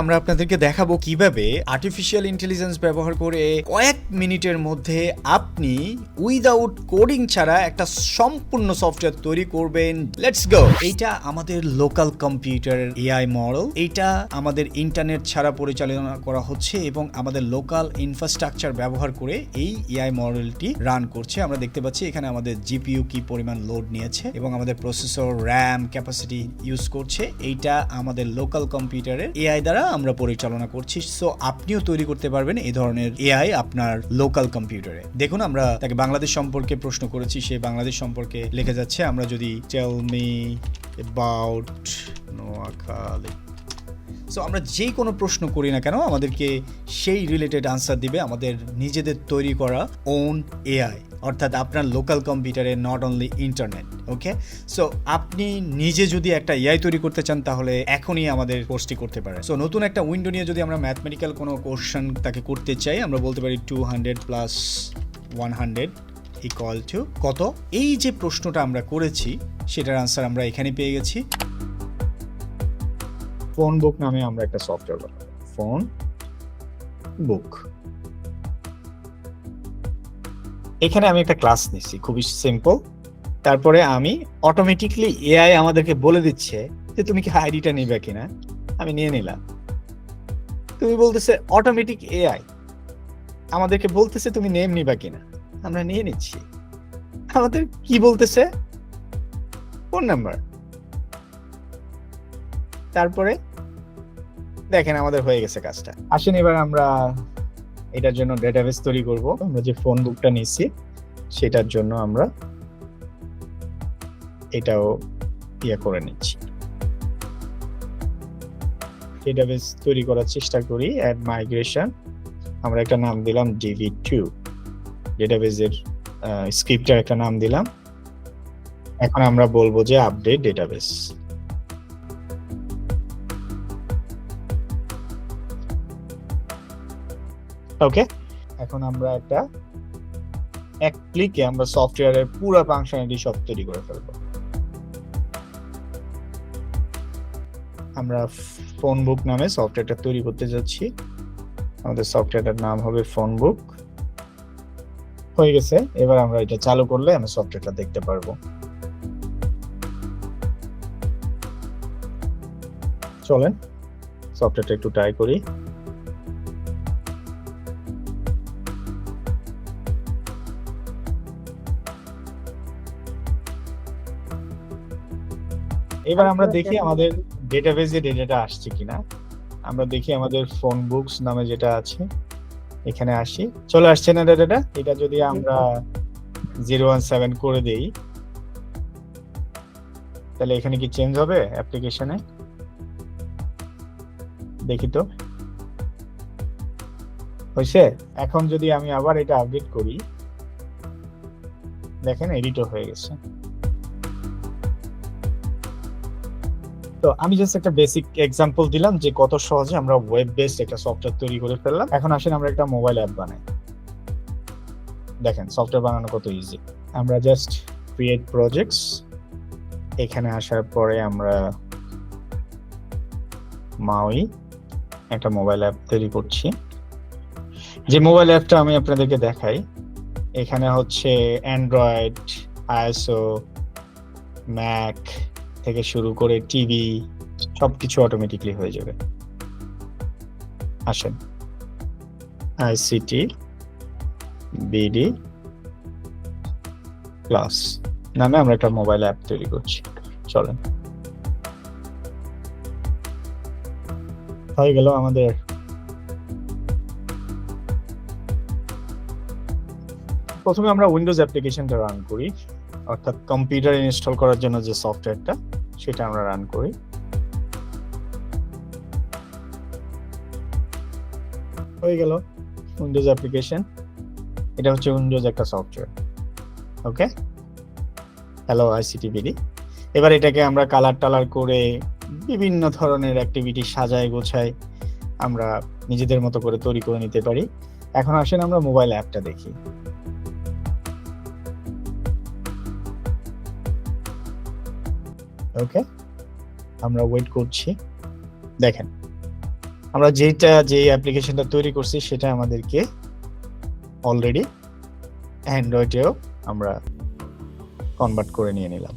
আমরা আপনাদেরকে দেখাবো কীভাবে আর্টিফিশিয়াল ইন্টেলিজেন্স ব্যবহার করে কয়েক মিনিটের মধ্যে আপনি উইদাউট কোডিং ছাড়া একটা সম্পূর্ণ সফটওয়্যার তৈরি করবেন। লেটস গো এইটা আমাদের লোকাল কম্পিউটার এআই মডেল এইটা আমাদের ইন্টারনেট ছাড়া পরিচালনা করা হচ্ছে এবং আমাদের লোকাল ইনফ্রাস্ট্রাকচার ব্যবহার করে এই এআই মডেলটি রান করছে। আমরা দেখতে পাচ্ছি এখানে আমাদের জিপিইউ কি পরিমাণ লোড নিয়েছে এবং আমাদের প্রসেসর র্যাম ক্যাপাসিটি ইউজ করছে। এইটা আমাদের লোকাল কম্পিউটারের এআই দ্বারা আমরা পরিচালনা করছি। সো আপনিও তৈরি করতে পারবেন এই ধরনের এআই আপনার লোকাল কম্পিউটারে দেখুন, আমরা তাকে বাংলাদেশ সম্পর্কে প্রশ্ন করেছি, সে বাংলাদেশ সম্পর্কে লেখা যাচ্ছে। আমরা যদি tell me about Noakhali. So আমরা যে কোনো প্রশ্ন করি না কেন, আমাদেরকে সেই রিলেটেড আনসার দিবে আমাদের নিজেদের তৈরি করা ওন এআই অর্থাৎ আপনার লোকাল কম্পিউটারে not only internet okay so আপনি নিজে যদি একটা এআই তৈরি করতে চান, তাহলে এখনই আমাদের কোর্সটি করতে পারেন। সো নতুন একটা উইন্ডো নিয়ে যদি আমরা ম্যাথমেটিক্যাল কোনো কোশ্চেন তাকে করতে চাই, আমরা বলতে পারি two hundred plus one hundred equal to কত? এই যে প্রশ্নটা আমরা করেছি, সেটার আনসার আমরা এখানে পেয়ে গেছি। ফোন বুক নামে আমরা একটা সফটওয়্যার বানাবো ফোন বুক এখানে আমি একটা ক্লাস নিচ্ছি, খুবই সিম্পল তারপরে আমি অটোমেটিকলি এআই আমাদেরকে বলে দিচ্ছে যে, তুমি কি আইডিটা নিবে কিনা? আমি নিয়ে নিলাম। তুমি বলতেছে অটোমেটিক এআই আমাদেরকে বলতেছে, তুমি নেম নিবা কিনা? আমরা নিয়ে নিচ্ছি। আমাদের কি বলতেছে? ফোন নাম্বার তারপরে দেখেন আমাদের হয়ে গেছে কাজটা। আসেন এবার আমরা এটার জন্য ডেটাবেস তৈরি করব। আমরা যে ফোন বুকটা নিচ্ছি সেটার জন্য আমরা এটাও ইয়ে করে নিচ্ছি। ডেটাবেস তৈরি করার চেষ্টা করি অ্যাড মাইগ্রেশন আমরা একটা নাম দিলাম ডিভি টু ডেটাবেসের স্ক্রিপ্টের একটা নাম দিলাম। এখন আমরা বলব যে আপডেট ডেটাবেস ওকে এখন আমরা একটা, এক ক্লিকে আমরা সফটওয়্যারের পুরো ফাংশনালিটি সব তৈরি করে ফেলব। আমরা ফোন বুক নামে সফটওয়্যারটা তৈরি করতে যাচ্ছি। আমাদের সফটওয়্যারটার নাম হবে ফোন বুক হয়ে গেছে। এবার আমরা এটা চালু করলে আমরা সফটওয়্যারটা দেখতে পারব। চলেন সফটওয়্যারটা একটু ট্রাই করি। এবার আমরা দেখি আমাদের ডেটাবেজে ডেটাটা আসছে কিনা। আমরা দেখি আমাদের ফোন বুকস নামে যেটা আছে। এখানে আসি। চলে আসছে না ডেটাটা এটা যদি আমরা জিরো ওয়ান সেভেন করে দেই তাহলে এখানে কি চেঞ্জ হবে অ্যাপ্লিকেশনে দেখি তো। হয়েছে? এখন যদি আমি আবার এটা আপডেট করি দেখেন এডিটও হয়ে গেছে। তো আমি জাস্ট একটা বেসিক এক্সাম্পল দিলাম যে কত সহজে আমরা ওয়েব বেসড একটা সফটওয়্যার তৈরি করে ফেললাম। এখন আসেন আমরা একটা মোবাইল অ্যাপ বানাই। দেখেন সফটওয়্যার বানানো কত ইজি আমরা জাস্ট ক্রিয়েট প্রজেক্টস এখানে আসার পরে আমরা মাউই একটা মোবাইল অ্যাপ তৈরি করছি। যে মোবাইল অ্যাপটা আমি আপনাদেরকে দেখাই, এখানে হচ্ছে অ্যান্ড্রয়েড আইএসও ম্যাক থেকে শুরু করে টিভি সবকিছু অটোমেটিকলি হয়ে যাবে। আসেন। আইসিটি বিডি প্লাস নামে আমরা একটা মোবাইল অ্যাপ তৈরি করছি। চলেন। হয়ে গেল আমাদের প্রথমে আমরা উইন্ডোজ অ্যাপ্লিকেশনটা রান করি। অর্থাৎ কম্পিউটার ইনস্টল করার জন্য যে সফটওয়্যারটা সেটা আমরা রান করি। হয়ে গেল উইন্ডোজ অ্যাপ্লিকেশন এটা হচ্ছে উইন্ডোজ একটা software okay hello ICT BD এবার এটাকে আমরা কালার টালার করে বিভিন্ন ধরনের অ্যাক্টিভিটি সাজায়, গোছায় আমরা নিজেদের মতো করে তৈরি করে নিতে পারি। এখন আসেন আমরা মোবাইল অ্যাপটা দেখি। ওকে আমরা ওয়েট করছি। দেখেন, আমরা যেটা যে অ্যাপ্লিকেশনটা তৈরি করছি, সেটা আমাদেরকে অলরেডি অ্যান্ড্রয়েডেও আমরা কনভার্ট করে নিয়ে নিলাম।